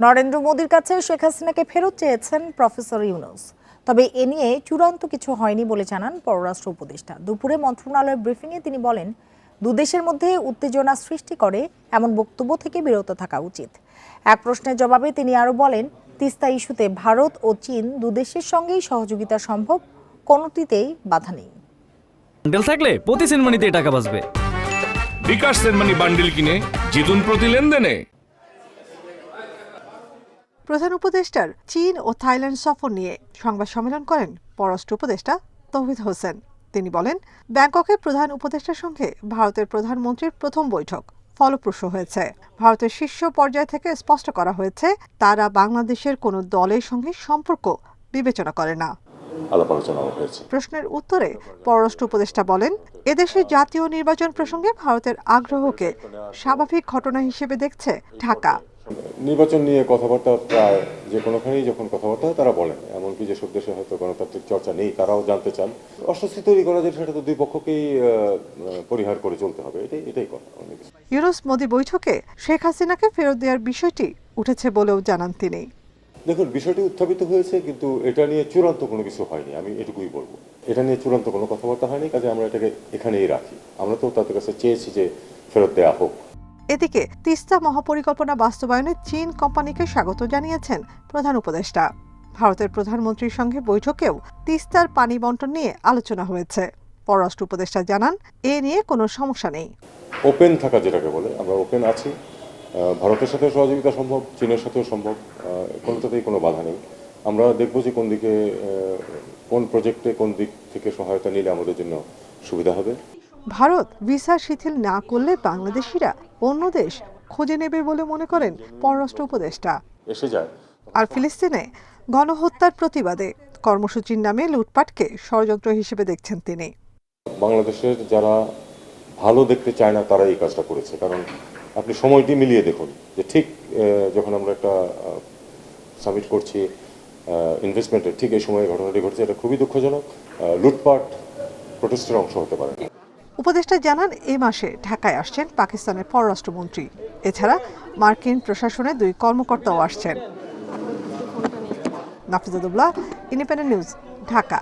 নরেন্দ্র মোদীর কাছে শেখ হাসিনাকে ফেরত চেয়েছেন প্রফেসর ইউনুস। তবে এ নিয়ে চূড়ান্ত কিছু হয়নি বলে জানান পররাষ্ট্র উপদেষ্টা। দুপুরে মন্ত্রণালয়ের ব্রিফিংয়ে তিনি বলেন দুদেশের মধ্যে উত্তেজনা সৃষ্টি করে এমন বক্তব্য থেকে বিরত থাকা উচিত। এক প্রশ্নের জবাবে তিনি আরও বলেন তিস্তা ইস্যুতে ভারত ও চীন দুদেশের সঙ্গেই সহযোগিতা সম্ভব কোনোটিতেই বাধা নেই। বান্ডেল থাকলে প্রতি সেনমানিতে টাকা বাঁচবে। বিকাশ সেনমানি বান্ডিল কিনে জিতুন প্রতি লেনদেনে। প্রধান উপদেষ্টার চীন ও থাইল্যান্ড সফর নিয়ে সংবাদ সম্মেলন করেন পররাষ্ট্র উপদেষ্টা তৌহিদ হোসেন। তিনি বলেন ব্যাংককে প্রধান উপদেষ্টার সঙ্গে ভারতের প্রধানমন্ত্রীর প্রথম বৈঠক ফলপ্রসূ হয়েছে। ভারতের শীর্ষ পর্যায় থেকে স্পষ্ট করা হয়েছে তারা বাংলাদেশের কোনো দলের সঙ্গে সম্পর্ক বিবেচনা করে না। প্রশ্নের উত্তরে পররাষ্ট্র উপদেষ্টা বলেন এদেশে জাতীয় নির্বাচন প্রসঙ্গে ভারতের আগ্রহকে স্বাভাবিক ঘটনা হিসেবে দেখছে ঢাকা। নির্বাচন নিয়ে কথাবার্তা প্রায় যে কোনোখানেই যখন কথাবার্তা হয় তারা বলেন। এমনকি যেসব দেশে হয়তো গণতান্ত্রিক চর্চা নেই তারাও জানতে চান। অস্বস্তি তৈরি করা যায় সেটা তো দুই পক্ষকেই পরিহার করে চলতে হবে এটাই এটাই কথা। ইউনুস মোদি বৈঠকে শেখ হাসিনাকে ফেরত দেওয়ার বিষয়টি উঠেছে বলেও জানান তিনি। দেখুন বিষয়টি উত্থাপিত হয়েছে কিন্তু এটা নিয়ে চূড়ান্ত কোনো কিছু হয়নি আমি এটুকুই বলব। এটা নিয়ে চূড়ান্ত কোনো কথাবার্তা হয়নি কাজে আমরা এটাকে এখানেই রাখি। আমরা তো তাদের কাছে চেয়েছি যে ফেরত দেওয়া হোক। এদিকে তিস্তা মহাপরিকল্পনা বাস্তবায়নে চীন কোম্পানিকে স্বাগত জানিয়েছেন প্রধান উপদেষ্টা। ভারতের প্রধানমন্ত্রীর সঙ্গে বৈঠকেও তিস্তার পানি বন্টন নিয়ে আলোচনা হয়েছে। পররাষ্ট্র উপদেষ্টা জানান, এ নিয়ে কোনো সমস্যা নেই। ওপেন থাকা যেটাকে বলে, আমরা ওপেন আছি। ভারতের সাথে সহযোগিতা সম্ভব, চীনের সাথেও সম্ভব কোনোটাতেই কোনো বাধা নেই। আমরা দেখব যে কোন দিকে কোন প্রজেক্টে কোন দিক থেকে সহায়তা নিলে আমাদের জন্য সুবিধা হবে। ভারত ভিসা শিথিল না করলে বাংলাদেশিরা অন্য দেশ খুঁজে নেবে বলে মনে করেন পররাষ্ট্র উপদেষ্টা। এসে যায়। আর ফিলিস্তিনে গণহত্যার প্রতিবাদে কর্মসূচির নামে লুটপাটকে ষড়যন্ত্র হিসেবে দেখছেন তিনি। বাংলাদেশের যারা ভালো দেখতে চায় না তারা এই কাজটা করেছে। কারণ আপনি সময়টি মিলিয়ে দেখুন যে ঠিক যখন আমরা একটা সাবমিট করছি ইনভেস্টমেন্টের ঠিক এই সময়ে ঘটনাটি ঘটেছে। এটা খুবই দুঃখজনক। লুটপাট প্রোটেস্টের অংশ হতে পারে। উপদেষ্টা জানান এ মাসে ঢাকায় আসছেন পাকিস্তানের পররাষ্ট্রমন্ত্রী। এছাড়া মার্কিন প্রশাসনের দুই কর্মকর্তাও আসছেন। Nafizadullah Independent News Dhaka.